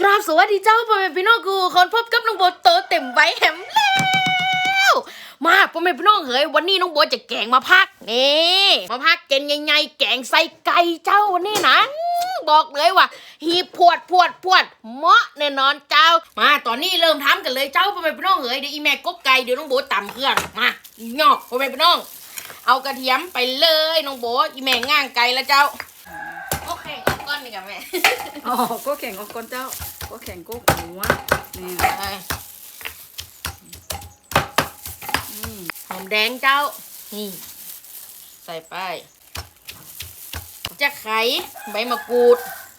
กราบสวัสดีเจ้าพ่อแม่พี่น้องกูคนพบกับน้องโบโตเต็มใบแหมแล้วมาพ่อแม่พี่น้องเฮ้ยวันนี้น้องโบจะแกงมาพักนี่มาพักเกณฑ์ใหญ่ๆแกงใส่ไก่เจ้าวันนี้นะบอกเลยว่าฮีพวดพวดพวดเหมาะแน่นอนเจ้า มาตอนนี้เริ่มทำกันเลยเจ้าพ่อแม่พี่น้องเฮ้ยเดี๋ยวอีแม่กบไก่เดี๋ยวน้องโบตำเครื่องมาหยอกพ่อแม่พี่น้อง เอากระเทียมไปเลยน้องโบอีแม่ง่างไก่แล้วเจ้า อาก้อนนี่กับแม่อ๋อก็แข่งออกก่อนเจ้า ก็แข่งก็หัวนี่หอมแดงเจ้า นี่ ใส่ไปจะไข่ใบมะกรูด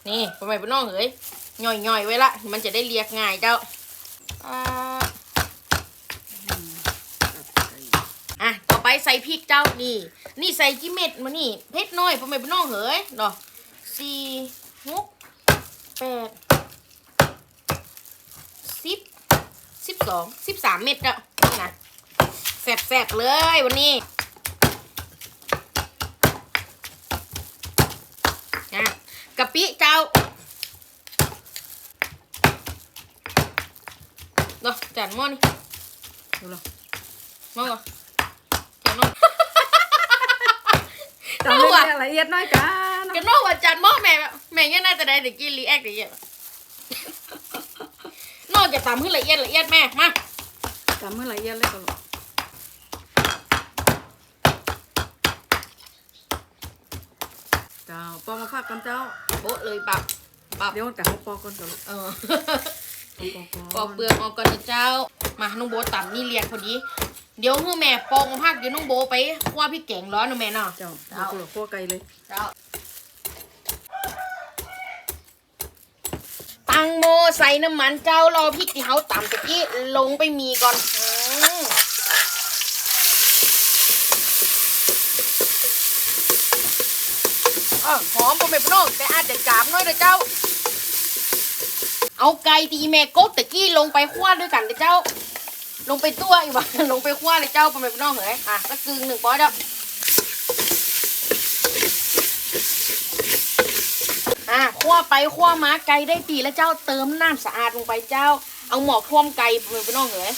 นี่พ่อแม่พี่น้องเอ้ยย่อยๆไว้ละ มันจะได้เรียกง่ายเจ้าอ่าอะต่อไปใส่พริกเจ้านี่ นี่ใส่กี่เม็ดมานี่ เผ็ดน้อยพ่อแม่พี่น้องเอ้ยดอก สี่หกแปดสิบสิบสองสิบสามเม็ดอะนะแสบๆเลยวันนี้นะกะปิเจ้าเนาะจานหม้อนี่ดูเลยหม้อก่อนแกะหน้องจำเรื่องละเอียดหน้อยกัน กะหน้องว่าจานหม้อแม่แบบแม่ยังน่าจะได้เด็กกินรีแอคเด็กเงี้ยนอกจากตำขึ้นละเอียดละเอียดแม่มาจำเมื่อละเอียดเลยก็ลูกเจ้าปอกมาฝากกันเจ้าโบ๊ะเลยปับปับเดี๋ยวแต่เขาปอกก่อนก็ลูกเออเขาปอกก่อนปอกเปลือกออกก่อนนะเจ้า มาน้องโบต่ำนี่เรียกพอดี เดี๋ยวคือแม่ปอกมาพักเดี๋ยวน้องโบไปคั่วพริกแกงร้อนนะแม่เนาะเจ้าเอาคนละขั้วไก่เลยเจ้า ตังโมใส่น้ำมันเจ้ารอพริกที่เขาต่ำตะกี้ลงไปมีก่อนอืมอ้าวหอมปนเป็นน้องแต่อาจจะจามน้อยนะเจ้า เอาไก่ตีแม่กบตะกี้ลงไปคั่วด้วยกันเลยเจ้า ลงไปตัวอีกวะลงไปคั่วเลยเจ้าปนเป็นน้องเหรออะสักกึ่งหนึ่งปอยเด้อ อะคั่วไปคั่วมาไก่ได้ตีแล้วเจ้าเติมน้ำสะอาดลงไปเจ้า เอาหมอกท่วมไก่เพื่อนพี่น้องเหรอ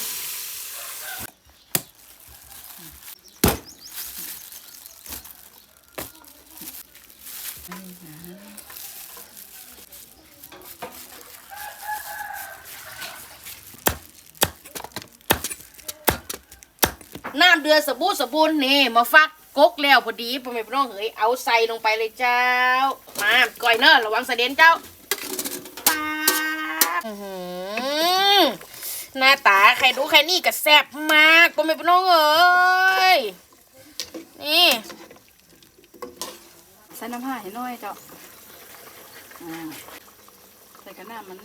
น้ำเดือดสบู่สบู่นี่มาฟัก กกแล้วพอดีพ่อแม่พี่น้องเฮ้ยเอาใส่ลงไปเลยเจ้า มาก่อยเนอะระวังเสด็นเจ้าปาดอื้อหือหน้าตาใครดูใครนี่ก็แซ่บมากพ่อแม่พี่น้องเอ้ยนี่ใส่น้ำผ้าให้น้อยเจ้าอ่าใส่กระน้ำมัน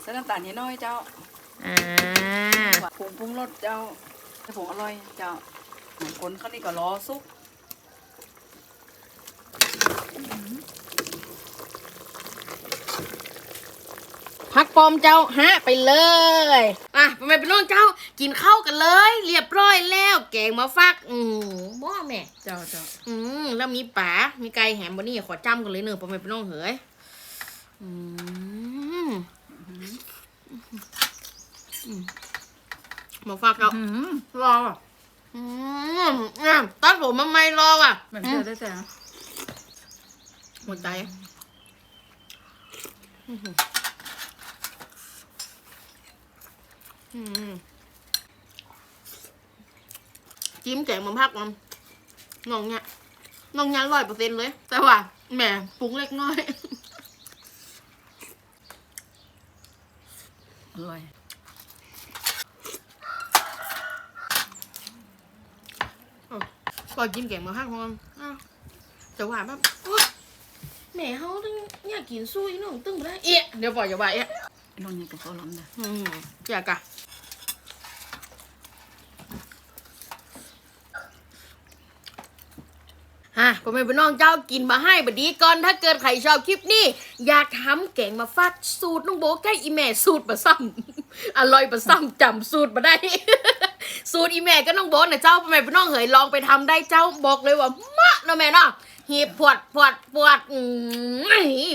ใส่น้ำตาลให้น้อยเจ้าอ่าผงปรุงรสเจ้าผงอร่อยเจ้า บางคนเขานี่ก็รอซุกพักปอมเจ้าฮะไปเลย อะพ่อแม่พี่น้องเจ้า กินข้าวกันเลย เรียบร้อยแล้วแกงมาฟัก อืมบ่แม่ เจ้าเจ้าอืมแล้วมีป๋ามีไก่แหมบนนี่ขอจ้ำกันเลยเนอะพ่อแม่พี่น้องเฮ้ยอืมอืมมาฝากเราอืมรอ อะอืมอะตัดผมมาไม่รออะแบบเดียวได้แต่หมดใจอะอื้อหืออืมจิ้มแกงมาพักมันน้องเนี่ยน้องเนี่ยร้อยเปอร์เซ็นต์เลย แต่ว่าแหมปรุงเล็กน้อยอร่อย ก่อนกินแกงมาพักมันอ้าวแต่ว่าแบบโอ๊ยแม่เขาต้องอยากกินสู้อีน้องตึ้งไปได้เอ๊ะเดี๋ยวปล่อยอย่าไปเอ๊ะไอ้นนท์นี่กับเขาล้ำนะอืมอยากอะฮะพ่อแม่พี่น้องเจ้ากินมาให้บัดนี้ก่อนถ้าเกิดใครชอบคลิปนี้ อยากทำแกงมาฟักสูตรน้องโบใกล้อีแม่สูตรมาซ้ำอร่อยมาซ้ำจำสูตรมาได้ สูตรอีแม่ก็น้องโบนะเจ้าพ่อแม่พี่น้องเหยลองไปทำได้เจ้าบอกเลยว่ามะเนาะแม่เนาะหีบปวดปวดปวดอืม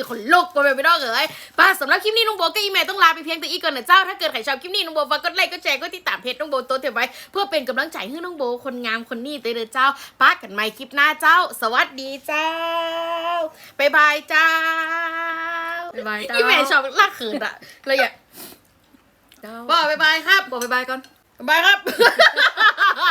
ขนลุกไปไปน้องเอ๋ยป้าสำหรับคลิปนี้น้องโบก็อีเมลต้องลาไปเพียงแต่อีกก่อนนะเจ้า ถ้าเกิดใครชอบคลิปนี้น้องโบฝากกดไลค์กดแชร์กดติดตามเพจน้องโบโตเต็มไว้ เพื่อเป็นกำลังใจให้น้องโบคนงามคนนี้เด้อเจ้าป้ากันใหม่คลิปหน้าเจ้า สวัสดีเจ้าบ๊ายบายเจ้าบ๊ายบายเจ้าอีเมลชอบลากขืนอะเลยอะ เจ้า บอกบ๊ายบายครับ บอกบ๊ายบายก่อน บ๊ายบายครับ